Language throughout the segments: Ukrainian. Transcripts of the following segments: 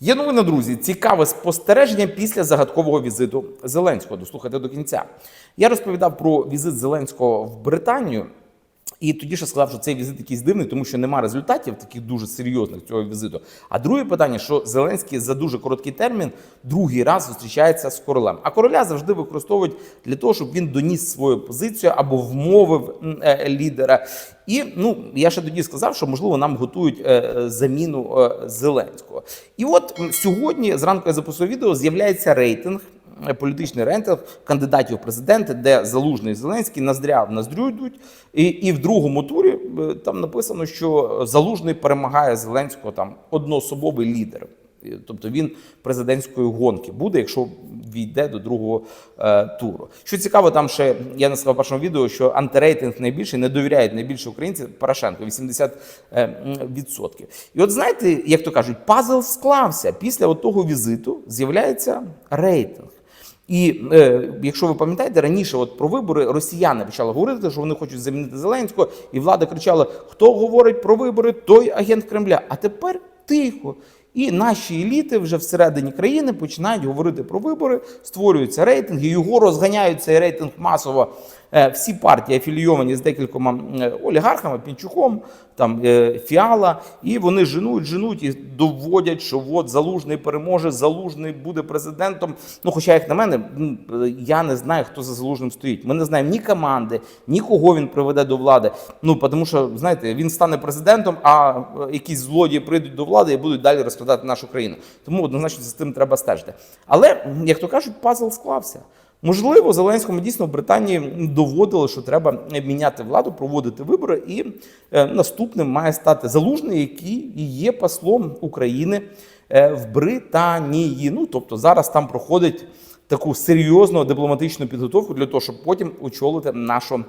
Є новина, друзі, цікаве спостереження після загадкового візиту Зеленського. Дослухайте до кінця. Я розповідав про візит Зеленського в Британію. І тоді ще сказав, що цей візит якийсь дивний, тому що нема результатів таких дуже серйозних цього візиту. А друге питання, що Зеленський за дуже короткий термін другий раз зустрічається з королем. А короля завжди використовують для того, щоб він доніс свою позицію або вмовив е, лідера. І ну я ще тоді сказав, що можливо нам готують е, заміну е, Зеленського. І от сьогодні зранку я записував відео, з'являється рейтинг політичний рейтинг кандидатів в президенти, де Залужний Зеленський наздря в ноздрю йдуть. І, і в другому турі е, там написано, що Залужний перемагає Зеленського там одноособовий лідер. Тобто він президентської гонки буде, якщо війде до другого е, туру. Що цікаво, там ще я не сказав першому відео, що антирейтинг найбільший, не довіряють найбільше українців Порошенко 80%. е. І от знаєте, як то кажуть, пазл склався. Після того візиту з'являється рейтинг. І е, якщо ви пам'ятаєте, раніше от про вибори росіяни почали говорити, що вони хочуть замінити Зеленського, і влада кричала: хто говорить про вибори, той агент Кремля. А тепер тихо. І наші еліти вже всередині країни починають говорити про вибори, створюються рейтинги, його розганяють цей рейтинг масово. Е, Всі партії афілійовані з декількома е, олігархами, Пінчуком, там е, Фіала, і вони женуть, женуть і доводять, що от залужний переможе, залужний буде президентом. Ну, хоча, як на мене, я не знаю, хто за залужним стоїть. Ми не знаємо ні команди, ні кого він приведе до влади. Ну тому що знаєте, він стане президентом, а якісь злодії прийдуть до влади і будуть далі розкрадати нашу країну. Тому однозначно за цим треба стежити. Але як то кажуть, пазл склався. Можливо, Зеленському дійсно в Британії доводили, що треба міняти владу, проводити вибори, і е, наступним має стати залужний, який є послом України е, в Британії. Ну тобто зараз там проходить таку серйозну дипломатичну підготовку для того, щоб потім очолити нашу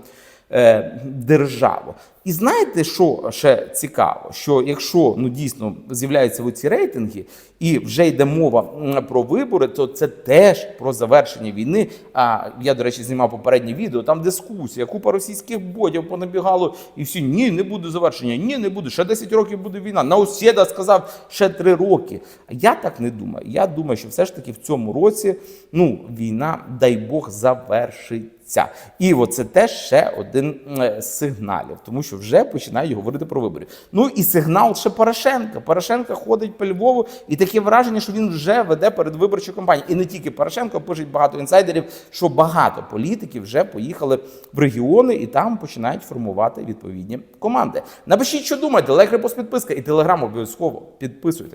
е, державу. І знаєте, що ще цікаво? Що якщо ну дійсно з'являються ці рейтинги, і вже йде мова про вибори, то це теж про завершення війни. А я, до речі, знімав попереднє відео. Там дискусія, купа російських ботів понабігало, і всі ні, не буде завершення, ні, не буде. Ще 10 років буде війна. Науседа сказав ще 3 роки. А я так не думаю. Я думаю, що все ж таки в цьому році ну війна, дай Бог, завершиться. І оце теж ще один е, сигналів, тому що вже починають говорити про вибори. Ну і сигнал ще Порошенка. Порошенка ходить по Львову, і таке враження, що він вже веде передвиборчу кампанію. І не тільки Порошенко, пишуть багато інсайдерів, що багато політиків вже поїхали в регіони і там починають формувати відповідні команди. Напишіть, що думаєте, лайк, репост, підписка і телеграм обов'язково підписуйте.